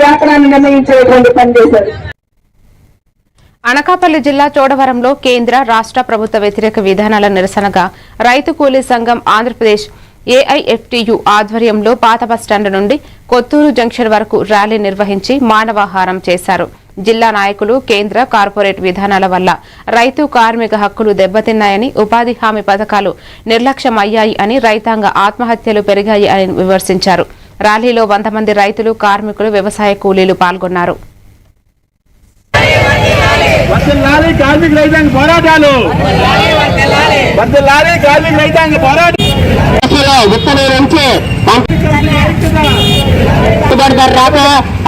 వేతనాన్ని నిర్ణయించేటువంటి పని చేశారు. అనకాపల్లి జిల్లా చోడవరంలో కేంద్ర రాష్ట్ర ప్రభుత్వ వ్యతిరేక విధానాల నిరసనగా రైతు కూలీ సంఘం ఆంధ్రప్రదేశ్ ఏఐఎఫ్టియు ఆధ్వర్యంలో పాత బస్టాండ్ నుండి కొత్తూరు జంక్షన్ వరకు ర్యాలీ నిర్వహించి మానవాహారం చేశారు. జిల్లా నాయకులు కేంద్ర కార్పొరేట్ విధానాల వల్ల రైతు కార్మిక హక్కులు దెబ్బతిన్నాయని ఉపాధి హామీ పథకాలు నిర్లక్ష్యమయ్యాయి అని రైతాంగ ఆత్మహత్యలు పెరిగాయి అని విమర్శించారు. ర్యాలీలో వంద మంది రైతులు కార్మికులు వ్యవసాయ కూలీలు పాల్గొన్నారు. రాక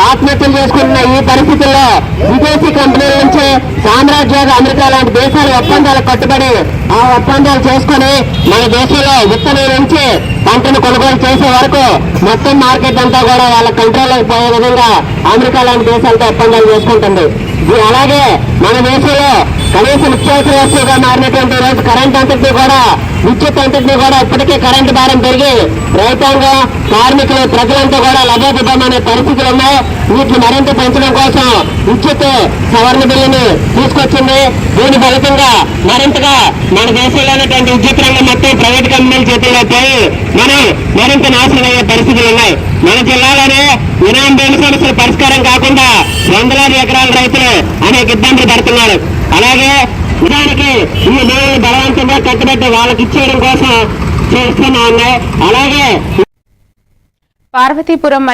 ఆత్మహత్యలు చేసుకుంటున్న ఈ పరిస్థితుల్లో విదేశీ కంపెనీల నుంచి సామ్రాజ్యాలు అమెరికా లాంటి దేశాల ఒప్పందాలు కట్టుబడి ఆ ఒప్పందాలు చేసుకుని మన దేశంలో విత్తనం నుంచి పంటను కొనుగోలు చేసే వరకు మొత్తం మార్కెట్ అంతా కూడా వాళ్ళ కంట్రోల్లోకి పోయే విధంగా అమెరికా లాంటి దేశాలతో ఒప్పందాలు చేసుకుంటుంది. అలాగే మన దేశంలో కనీస నిత్యావసర వస్తువుగా మారినటువంటి రోజు కరెంట్ అంతటినీ కూడా విద్యుత్ అంతటినీ కూడా ఇప్పటికే కరెంటు భారం పెరిగి రైతాంగం కార్మికులు ప్రజలంతా కూడా లభోదిబ్బమనే పరిస్థితులు ఉన్నాయి. వీటిని మరింత పెంచడం కోసం విద్యుత్ సవరణ బిల్లుని తీసుకొచ్చింది. దీని ఫలితంగా మరింతగా మన దేశంలో ఉన్నటువంటి విద్యుత్ రంగం మొత్తం ప్రైవేట్ కంపెనీల మరింత నాశనం అయ్యే పరిస్థితులు ఉన్నాయి. మన జిల్లాలోనే ఇనాం భూమి సమస్యలు పరిష్కారం కాకుండా వందలాది ఎకరాల రైతులు అనేక ఇబ్బందులు పడుతున్నారు. అలాగే ఉదాహరణకి ఈ భూములను బలవంతంగా కట్టుబెట్టి వాళ్ళకి ఇచ్చేయడం కోసం చేస్తున్నా ఉన్నాయి. అలాగే పార్వతీపురం